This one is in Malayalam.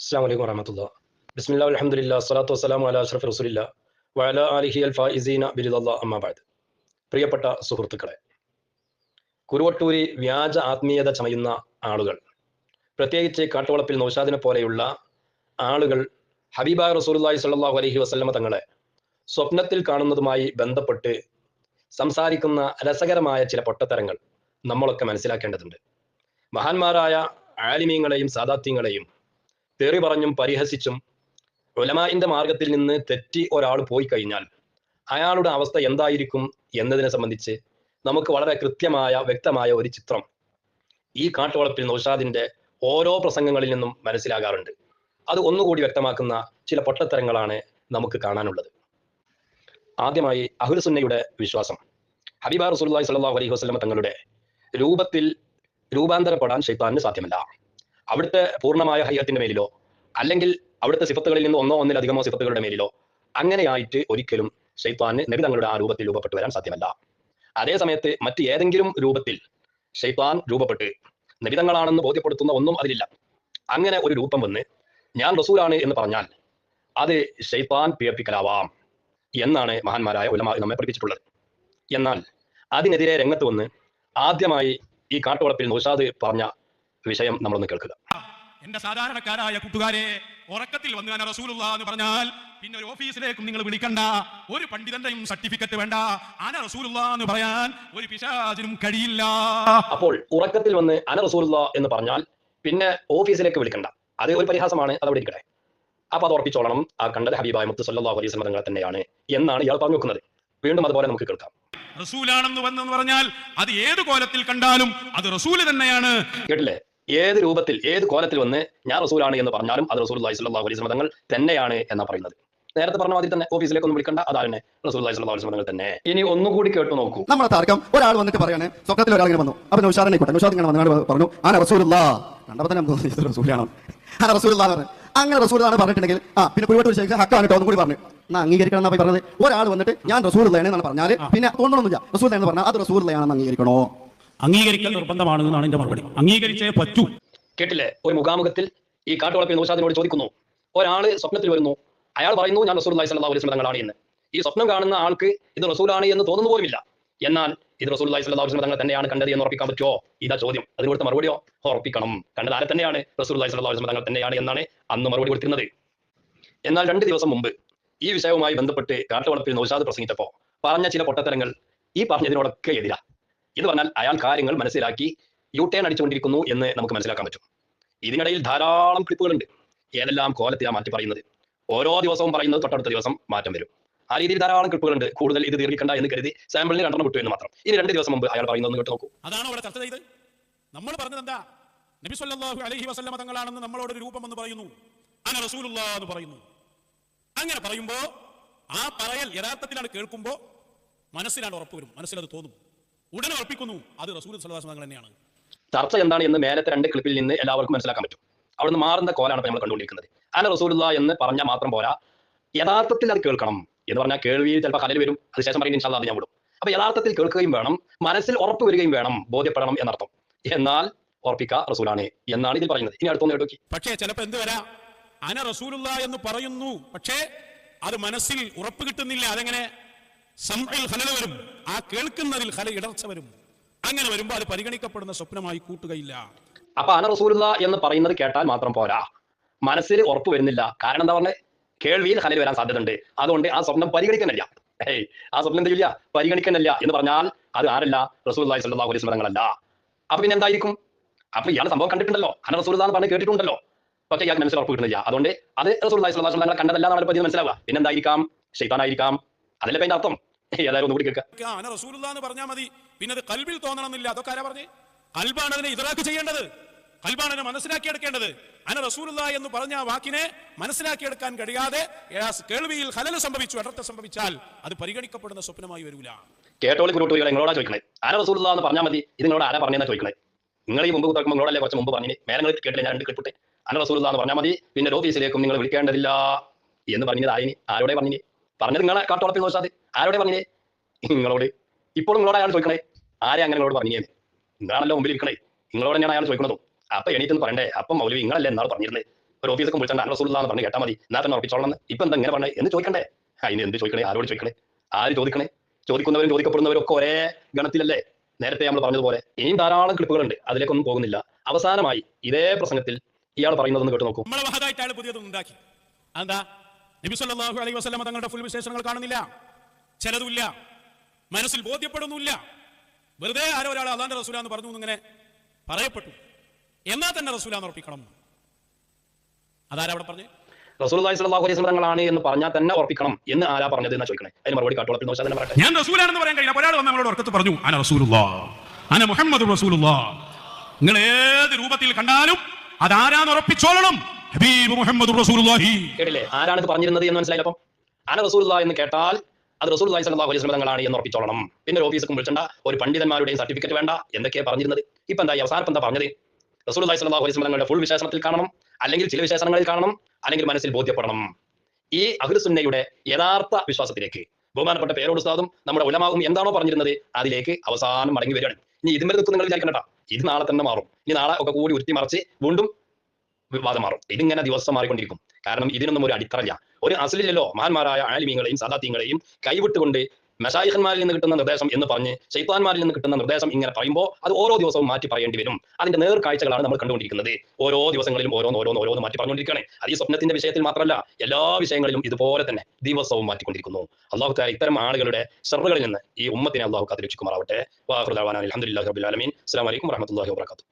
അസ്സാം വലൈക്കും വറഹമത്തുള്ള ബിസ്മില്ലാ അലഹമുല്ല സ്വലാത്തു വസ്സലാം അല അഷ്റഫ് റസൂലില്ല വഅല അലിഹി അൽ ഫായിസീന ബിരുദല്ല അമ്മാബാദ് പ്രിയപ്പെട്ട സുഹൃത്തുക്കളെ കുരുവട്ടൂരി വ്യാജ ആത്മീയത ചമയുന്ന ആളുകൾ പ്രത്യേകിച്ച് കാട്ടുവളപ്പിൽ നൗഷാദിനെ പോലെയുള്ള ആളുകൾ ഹബീബ റസൂലുള്ളാഹി സ്വല്ലല്ലാഹു അലഹി വസ്ലമ തങ്ങളെ സ്വപ്നത്തിൽ കാണുന്നതുമായി ബന്ധപ്പെട്ട് സംസാരിക്കുന്ന രസകരമായ ചില പൊട്ടത്തരങ്ങൾ നമ്മളൊക്കെ മനസ്സിലാക്കേണ്ടതുണ്ട്. മഹാന്മാരായ ആലിമീങ്ങളെയും സാദാത്യങ്ങളെയും തെറി പറഞ്ഞും പരിഹസിച്ചും ഉലമായിന്റെ മാർഗത്തിൽ നിന്ന് തെറ്റി ഒരാൾ പോയി കഴിഞ്ഞാൽ അയാളുടെ അവസ്ഥ എന്തായിരിക്കും എന്നതിനെ സംബന്ധിച്ച് നമുക്ക് വളരെ കൃത്യമായ വ്യക്തമായ ഒരു ചിത്രം ഈ കാട്ടുവളപ്പിൽ നൗഷാദിന്റെ ഓരോ പ്രസംഗങ്ങളിൽ നിന്നും മനസ്സിലാകാറുണ്ട്. അത് ഒന്നുകൂടി വ്യക്തമാക്കുന്ന ചില പൊട്ടത്തരങ്ങളാണ് നമുക്ക് കാണാനുള്ളത്. ആദ്യമായി അഹുൽസുന്നയുടെ വിശ്വാസം. ഹബീബ റസൂലുള്ളാഹി സല്ലാഹു അലൈഹി വസ്ലമ തങ്ങളുടെ രൂപത്തിൽ രൂപാന്തരപ്പെടാൻ ഷെയ്ത്താനിന് സാധ്യമല്ല. അവിടുത്തെ പൂർണമായ ഹയ്യത്തിന്റെ മേലിലോ അല്ലെങ്കിൽ അവിടുത്തെ സിഫത്തുകളിൽ നിന്ന് ഒന്നോ ഒന്നിലധികമോ സിഫത്തുകളുടെ മേലിലോ അങ്ങനെയായിട്ട് ഒരിക്കലും ഷെയ്ത്താന് നബി തങ്ങളുടെ ആ രൂപത്തിൽ രൂപപ്പെട്ടു വരാൻ സാധ്യമല്ല. അതേ സമയത്ത് മറ്റ് ഏതെങ്കിലും രൂപത്തിൽ ഷെയ്ത്താൻ രൂപപ്പെട്ട് നബിതങ്ങളാണെന്ന് ബോധ്യപ്പെടുത്തുന്ന ഒന്നും അതിലില്ല. അങ്ങനെ ഒരു രൂപം വന്ന് ഞാൻ റസൂലാണ് എന്ന് പറഞ്ഞാൽ അത് ഷെയ്ത്താൻ പിഴപ്പിക്കലാവാം എന്നാണ് മഹാന്മാരായ ഉലമ നമ്മെ പഠിപ്പിച്ചിട്ടുള്ളത്. എന്നാൽ അതിനെതിരെ രംഗത്ത് വന്ന് ആദ്യമായി ഈ കാട്ടുവളപ്പിൽ നൗഷാദ് പറഞ്ഞ വിഷയം നമ്മളൊന്ന് കേൾക്കുക. എന്റെ സാധാരണക്കാരായ കൂട്ടുകാരെ ഉറക്കത്തിൽ വന്ന് ഞാൻ റസൂലുള്ള എന്ന് പറഞ്ഞാൽ പിന്നെ ഒരു ഓഫീസിലേക്കും നിങ്ങൾ വിളിക്കണ്ട. ഒരു പണ്ഡിതന്റെയും സർട്ടിഫിക്കറ്റ് വേണ്ട. അന റസൂലുള്ള എന്ന് പറയാൻ ഒരു പിശാചിനും കഴിയില്ല. അപ്പോൾ ഉറക്കത്തിൽ വന്ന് അന റസൂലുള്ള എന്ന് പറഞ്ഞാൽ പിന്നെ ഓഫീസിലേക്ക് വിളിക്കണ്ട. അത് ഒരു പരിഹാസമാണ്. അത് അവിടെ ഇരിക്കട്ടെ. അപ്പൊ അത് ഉറപ്പിച്ചോളണം. ആ കണ്ടത് ഹബീബായ മുത്ത് സല്ലല്ലാഹു അലൈഹി തങ്ങളെ തന്നെയാണ് എന്നാണ് ഇയാൾ പറഞ്ഞു വെക്കുന്നത് വീണ്ടും അതുപോലെ നമുക്ക് കേൾക്കാം. റസൂലാണെന്ന് വന്നെന്ന് പറഞ്ഞാൽ അത് ഏത് കോലത്തിൽ കണ്ടാലും അത് റസൂൽ തന്നെയാണ്. കേട്ടില്ലേ? ഏത് രൂപത്തിൽ ഏത് കോലത്തിൽ വന്ന് ഞാൻ റസൂലാണ് എന്ന് പറഞ്ഞാലും അത് റസൂൽ അലൈഹി സ്വല്ലല്ലാഹു അലൈഹി വസല്ലം തങ്ങൾ തന്നെയാണ് എന്നാ പറയുന്നത്. നേരത്തെ പറഞ്ഞ മാതിരി തന്നെ ഓഫീസിലേക്ക് ഒന്ന് വിളിക്കണ്ട അതാണ് റസൂൽ അലൈഹി സ്വല്ലല്ലാഹു അലൈഹി തന്നെ. ഇനി ഒന്നുകൂടി കേട്ടു നോക്കൂ. നമ്മൾ തർക്കം ഒരാൾ വന്നിട്ട് പറയാണ് സ്വപ്നത്തിൽ ഒരാൾ ഇങ്ങനെ വന്നു. അപ്പൊ നൗഷാദിനെ ആയിക്കോട്ടെ നൗഷാദ് ഇങ്ങനെ വന്നു പറഞ്ഞു ആ റസൂലുള്ള. കണ്ടപ്പോ തന്നെ തോന്നി റസൂലാണ്. ആ റസൂലുള്ള പറഞ്ഞു. അങ്ങനെ റസൂലാണ് പറഞ്ഞിട്ടുണ്ടെങ്കിൽ ആ പിന്നെ കുരുവട്ടൂർ ശേഖർ ഹക്കാണ് കേട്ടോ ഒന്നും കൂടി പറഞ്ഞു. എന്നാ അംഗീകരിക്കണം എന്നാ പറഞ്ഞത്. ഒരാൾ വന്നിട്ട് ഞാൻ റസൂലുള്ളയാണ് എന്നാണ് പറഞ്ഞാൽ പിന്നെ തോന്നണമെന്നില്ല റസൂർ എന്ന് പറഞ്ഞാൽ അത് റസൂലുള്ളയാണെന്ന് അംഗീകരിക്കണോ? അംഗീകരിക്കൽ നിർബന്ധമാണ് എന്നാണ് എന്റെ മറുപടി. അംഗീകരിച്ചേ പറ്റൂ. കേട്ടില്ലേ? ഒരു മുഖാമുഖത്തിൽ ഈ കാട്ടുവളപ്പിൽ നൗഷാദിനോട് ചോദിക്കുന്നു. ഒരാൾ സ്വപ്നത്തിൽ വരുന്നു. അയാൾ പറയുന്നു ഞാൻ റസൂൽ അലൈഹി സ്വല്ലല്ലാഹു അലൈഹി എന്ന്. ഈ സ്വപ്നം കാണുന്ന ആൾക്ക് ഇത് റസൂലാണ് എന്ന് തോന്നുന്നു പോലുമില്ല. എന്നാൽ ഇത് റസൂൽ അലൈഹി സ്വല്ലല്ലാഹു അലൈഹി തങ്ങൾ തന്നെയാണ് കണ്ടത് എന്ന് ഉറപ്പിക്കാൻ പറ്റുമോ? ഇതാ ചോദ്യം. അതിന് കൊടുത്ത മറുപടിയോ ഉറപ്പിക്കണം. കണ്ടത് ആരെ തന്നെയാണ്? റസൂൽ അലൈഹി സ്വല്ലല്ലാഹു അലൈഹി തങ്ങൾ തന്നെയാണ് എന്നാണ് അന്ന് മറുപടി കൊടുത്തിരുന്നത്. എന്നാൽ രണ്ട് ദിവസം മുമ്പ് ഈ വിഷയവുമായി ബന്ധപ്പെട്ട് കാട്ടുവളപ്പിൽ നൗഷാദ് പ്രസംഗിച്ചപ്പോ പറഞ്ഞ ചില പൊട്ടത്തരങ്ങൾ ഈ പറഞ്ഞതിനോടൊക്കെ എതിരാ. എന്ന് പറഞ്ഞാൽ അയാൾ കാര്യങ്ങൾ മനസ്സിലാക്കി യു ടേൺ അടിച്ചുകൊണ്ടിരിക്കുന്നു എന്ന് നമുക്ക് മനസ്സിലാക്കാൻ പറ്റും. ഇതിനിടയിൽ ധാരാളം ക്ലിപ്പുകളുണ്ട്. ഏതെല്ലാം കോലത്തിലാണ് മാറ്റി പറയുന്നത്. ഓരോ ദിവസവും പറയുന്നത് തൊട്ടടുത്ത ദിവസം മാറ്റം വരും. ആ രീതിയിൽ ധാരാളം ക്ലിപ്പുകളുണ്ട്. കൂടുതൽ ഇത് ദീർഘിക്കണ്ട എന്ന് കരുതി സാമ്പിളിന് രണ്ടെണ്ണം വിട്ടു എന്ന് മാത്രം. ഇനി രണ്ട് ദിവസം മുമ്പ് അയാൾ പറയുന്നത് കേട്ട് നോക്കൂ. അതാണ് അവിടെ ചർച്ച ചെയ്ത് നമ്മൾ പറഞ്ഞത് എന്താ? നബി സല്ലല്ലാഹു അലൈഹി വസല്ലമ തങ്ങളാണെന്ന് നമ്മളോട് ഒരു രൂപം എന്ന് പറയുന്നു. അന റസൂലുള്ള എന്ന് പറയുന്നു. അങ്ങനെ പറയുമ്പോൾ ആ പറയൽ യഥാർത്ഥത്തിലാണ് കേൾക്കുമ്പോൾ മനസ്സിലാണ് ഉറപ്പ് വരും. മനസ്സിലത് തോന്നും. ഉടനെ അർപ്പിക്കുന്നു അത് റസൂൽ തങ്ങൾ തന്നെയാണ്. ചർച്ച എന്താണ് എന്ന് മേലത്തെ രണ്ട് ക്ലിപ്പിൽ നിന്ന് എല്ലാവർക്കും മനസ്സിലാക്കാൻ പറ്റും. അവിടുന്ന് മാറുന്ന കോലാണ് നമ്മൾ കണ്ടുകൊണ്ടിരിക്കുന്നത്. അന റസൂലുള്ള എന്ന് പറഞ്ഞാൽ മാത്രം പോരാ. യഥാർത്ഥത്തിൽ അത് കേൾക്കണം എന്ന് പറഞ്ഞാൽ കേൾവി ചിലപ്പോൾ കലയിൽ വരും. അത് ശേഷം പറയുന്ന ഇൻഷാല്ല അത് ഞാൻ വിടും. അപ്പൊ യഥാർത്ഥത്തിൽ കേൾക്കുകയും വേണം മനസ്സിൽ ഉറപ്പ് വരികയും വേണം ബോധ്യപ്പെടണം എന്നർത്ഥം. എന്നാൽ ഉറപ്പിക്ക റസൂലാണ് എന്നാണ് ഇതിൽ പറയുന്നത്. ഇനി അടുത്തൊന്ന് കേട്ടോക്കി പക്ഷേ ചിലപ്പോൾ എന്ത് വരാ? അന റസൂലുള്ള എന്ന് പറയുന്നു. പക്ഷേ അത് മനസ്സിൽ ഉറപ്പ് കിട്ടുന്നില്ല. അതെങ്ങനെ? സംഇൽ ഹലന വരും. ആ കേൾക്കുന്നതിൽ ഹല ഇടർച്ച വരും. അങ്ങനെ വരുമ്പോൾ അത് പരിഗണിക്കപ്പെടുന്ന സ്വപ്നമായി കൂട്ടുകയില്ല. അപ്പൊ അന റസൂലുള്ള എന്ന് പറയുന്നത് കേട്ടാൽ മാത്രം പോരാ. മനസ്സിൽ ഉറപ്പ് വരുന്നില്ല. കാരണം എന്താ പറഞ്ഞത് കേൾവിയിൽ ഹലൽ വരാൻ സാധ്യതയുണ്ട്. അതുകൊണ്ട് ആ സ്വപ്നം പരിഗണിക്കുന്നില്ല. ഏയ് ആ സ്വപ്നം എന്തില്ല പരിഗണിക്കുന്നില്ല എന്ന് പറഞ്ഞാൽ അത് ആരല്ല? റസൂൽ സല്ലല്ലാഹു അലൈഹി സ്മരങ്ങളല്ല അപ്പൊ പിന്നെ എന്തായിരിക്കും? അപ്പൊ ഇയാൾ സംഭവം കണ്ടിട്ടുണ്ടല്ലോ. അന റസൂൽ എന്ന് പറഞ്ഞ് കേട്ടിട്ടുണ്ടല്ലോ. പക്ഷേ ഇയാൾക്ക് മനസ്സിൽ ഉറപ്പ് കിട്ടുന്നില്ല. അതുകൊണ്ട് അത് റസൂൽ അലൈഹി വസല്ലം കണ്ടതല്ല എന്നാണ് പറ്റി മനസ്സിലാവുക. പിന്നെന്തായിരിക്കാം ഷെയ്ത്താനായിരിക്കാം അതല്ലേ പിന്നെ അർത്ഥം? ഏതായാലും ഒന്നുകൂടി കേൾക്കുക പറഞ്ഞാൽ മതി. പിന്നെ അത് കൽബിൽ തോന്നണമെന്നില്ല. അതൊക്കെ ആരാ പറഞ്ഞേ? കൽബാണ് അതിനെ ഇതറാക്ക് ചെയ്യേണ്ടത്. കൽബാണ് അതിനെ മനസ്സിലാക്കിയെടുക്കേണ്ടത്. അന റസൂലുള്ള എന്ന് പറഞ്ഞ ആ വാക്കിനെ മനസ്സിലാക്കിയെടുക്കാൻ കഴിയാതെ ആ കേൾവിയിൽ ഹലൽ സംഭവിച്ചു അടർത്ത സംഭവിച്ചാൽ അത് പരിഗണിക്കപ്പെടുന്ന സ്വപ്നമായി വരൂല. കേട്ടോളി കുരുട്ടോളികളെ നിങ്ങളോടാ ചോദിക്കണേ. അന റസൂലുള്ള എന്ന് പറഞ്ഞാൽ മതി. ഇത് നിങ്ങളോട് ആരാ പറഞ്ഞെന്നാ ചോദിക്കണേ? നിങ്ങൾ ഈ മുമ്പ് തുറക്കുമ്പോൾ നിങ്ങളോടല്ലേ കുറച്ച് മുമ്പ് പറഞ്ഞു മേലെ നിങ്ങൾ കേട്ടില്ല? ഞാൻ രണ്ട് കേട്ടിട്ടെ. അന റസൂലുള്ള എന്ന് പറഞ്ഞാൽ മതി. പിന്നെ ഓഫീസിലേക്കും നിങ്ങൾ വിളിക്കേണ്ടതില്ല എന്ന് പറഞ്ഞത് ആയിനി ആരോടെ പറഞ്ഞിനി? പറഞ്ഞത് നിങ്ങളെ കാട്ടോളത്തിൽ നോച്ചാൽ ആരോടെ പറഞ്ഞേ നിങ്ങളോട്. ഇപ്പോൾ നിങ്ങളോട് അയാൾ ചോദിക്കണേ? ആരെ അങ്ങനെ നിങ്ങളോട് പറഞ്ഞേ നിങ്ങളാണല്ലോ മുമ്പിൽ ഇരിക്കണേ? നിങ്ങളോട് തന്നെയാണ് അയാൾ ചോദിക്കുന്നതും. അപ്പൊ എണീറ്റെന്ന് പറയണ്ടേ? അപ്പം മൗലവി നിങ്ങളല്ലേ എന്നാൾ പറഞ്ഞിരുന്നത് ഒരു ഓഫീസൊക്കെ വിളിച്ചാൽ എന്ന് പറഞ്ഞ് കേട്ടാൽ മതി. എന്നാ തന്നെ ഉറപ്പിച്ചോളണം. ഇപ്പൊ എന്താ ഇങ്ങനെ പറഞ്ഞേ? എന്ന് ചോദിക്കണ്ടേ? അതിന് എന്ത് ചോദിക്കണേ? ആരോട് ചോദിക്കണേ? ആര് ചോദിക്കണേ? ചോദിക്കുന്നവരും ചോദിക്കപ്പെടുന്നവരും ഒക്കെ ഒരേ ഗണത്തിലല്ലേ? നേരത്തെ നമ്മൾ പറഞ്ഞതുപോലെ. ഇനിയും ധാരാളം ക്ലിപ്പുകളുണ്ട്. അതിലേക്കൊന്നും പോകുന്നില്ല. അവസാനമായി ഇതേ പ്രസംഗത്തിൽ ഇയാൾ പറയുന്നതെന്ന് കേട്ട് നോക്കൂ. നമ്മളെ വഹദായിട്ട് അയാൾ ഉണ്ടാക്കി. എന്താ നബി സല്ലല്ലാഹു അലൈഹി വസല്ലം തങ്ങളുടെ ഫുൾ വിശേഷങ്ങൾ കാണുന്നില്ല. ചിലതുമില്ല. മനസ്സിൽ ബോധ്യപ്പെടുന്നില്ല വെറുതെ ആരോ ഒരാൾ അള്ളാന്റെ റസൂലാന്ന് പറഞ്ഞു എന്നിങ്ങനെ പറയപ്പെട്ടു. എന്നാ തന്നെ റസൂലാന്ന് ഉറപ്പിക്കണം. അതാരവിടെ പറഞ്ഞു? സ്വല്ലല്ലാഹു അലൈഹി തങ്ങളാണ് എന്ന് പറഞ്ഞാൽ തന്നെ ഉറപ്പിക്കണം എന്ന് ആരാ പറഞ്ഞത് എന്നാ ചോദിക്കണേ? അതിന് മറുപടി കാട്ടോളത്തിൽ തന്നെ പറയട്ടെ. ഞാൻ റസൂലാണെന്ന് പറയാൻ കഴിയില്ല. ഒരാൾ വന്ന് നമ്മളോട് ഉറക്കത്ത് പറഞ്ഞു അന റസൂലുള്ളാ അന മുഹമ്മദ് റസൂലുള്ളാ. നിങ്ങൾ ഏത് രൂപത്തിൽ കണ്ടാലും അതാരാന്ന് ഉറപ്പിച്ചോളണം. ഹബീബ് മുഹമ്മദ് റസൂലുള്ളാഹി. കേട്ടില്ലേ? ആരാണ് ഇത് പറഞ്ഞിരുന്നത് എന്ന് മനസ്സിലായില്ലപ്പം അന റസൂലുള്ളാ എന്ന് കേട്ടാൽ അത് സ്വല്ലല്ലാഹു അലൈഹി വസല്ലം തങ്ങളാണ് എന്ന് ഉറപ്പിച്ചോളണം. പിന്നെ ഒരു വിളിച്ചണ്ട ഒരു പണ്ഡിതന്മാരുടെയും സർട്ടിഫിക്കറ്റ് വേണ്ട. എന്തൊക്കെയാണ് പറഞ്ഞിരുന്നത്? ഇപ്പൊ എന്താ ഈ അവസാനം എന്താ പറഞ്ഞത്? സ്വല്ലല്ലാഹു അലൈഹി വസല്ലം തങ്ങളുടെ ഫുൾ വിശേഷണത്തിൽ കാണണം അല്ലെങ്കിൽ ചില വിശേഷണങ്ങളിൽ കാണണം അല്ലെങ്കിൽ മനസ്സിൽ ബോധ്യപ്പെടണം. ഈ അഹ്ലുസുന്നയുടെ യഥാർത്ഥ വിശ്വാസത്തിലേക്ക് ബഹുമാനപ്പെട്ട പേരോട് ഉസ്താദും നമ്മുടെ ഉലമാവും എന്താണോ പറഞ്ഞിരുന്നത് അതിലേക്ക് അവസാനം മടങ്ങി വരികയാണ്. ഇനി ഇതിന്മേൽ നിൽക്കും നിങ്ങൾ വിചാരിക്കണ്ട ഇത് നാളെ തന്നെ മാറും. ഇനി നാളെ ഒക്കെ കൂടി ഉരുത്തി മറിച്ച് വീണ്ടും വിവാദം മാറും. ഇതിങ്ങനെ ദിവസം മാറിക്കൊണ്ടിരിക്കും. കാരണം ഇതിനൊന്നും ഒരു അടിത്തറയില്ല. ഒരു അസലില്ലല്ലോ മഹാന്മാരായ ആലിമീങ്ങളെയും സാദാത്യങ്ങളെയും കൈവിട്ടുകൊണ്ട് മെഷായിഖന്മാരിൽ നിന്ന് കിട്ടുന്ന നിർദ്ദേശം എന്ന് പറഞ്ഞ് ശൈത്താന്മാരിൽ നിന്ന് കിട്ടുന്ന നിർദ്ദേശം ഇങ്ങനെ പറയുമ്പോൾ അത് ഓരോ ദിവസവും മാറ്റി പറയേണ്ടി വരും. അതിന്റെ നേർക്കാഴ്ചകളാണ് നമ്മൾ കണ്ടുകൊണ്ടിരിക്കുന്നത്. ഓരോ ദിവസങ്ങളിലും ഓരോന്ന് ഓരോന്ന് ഓരോന്ന് മാറ്റി പറഞ്ഞുകൊണ്ടിരിക്കുകയാണ്. അത് ഈ സ്വപ്നത്തിന്റെ വിഷയത്തിൽ മാത്രമല്ല എല്ലാ വിഷയങ്ങളിലും ഇതുപോലെ തന്നെ ദിവസവും മാറ്റിക്കൊണ്ടിരിക്കുന്നു. അള്ളാഹു താല ഇത്തരം ആളുകളുടെ ഷറുകളിൽ നിന്ന് ഈ ഉമ്മത്തിനെ അള്ളാഹു കാത്തിരക്ഷിക്കുമാറാവട്ടെ. വാഹുദാൻ അലഹമുല്ലാ റബുലാലമീൻ അസ്സാം വാബർക്കാത്തു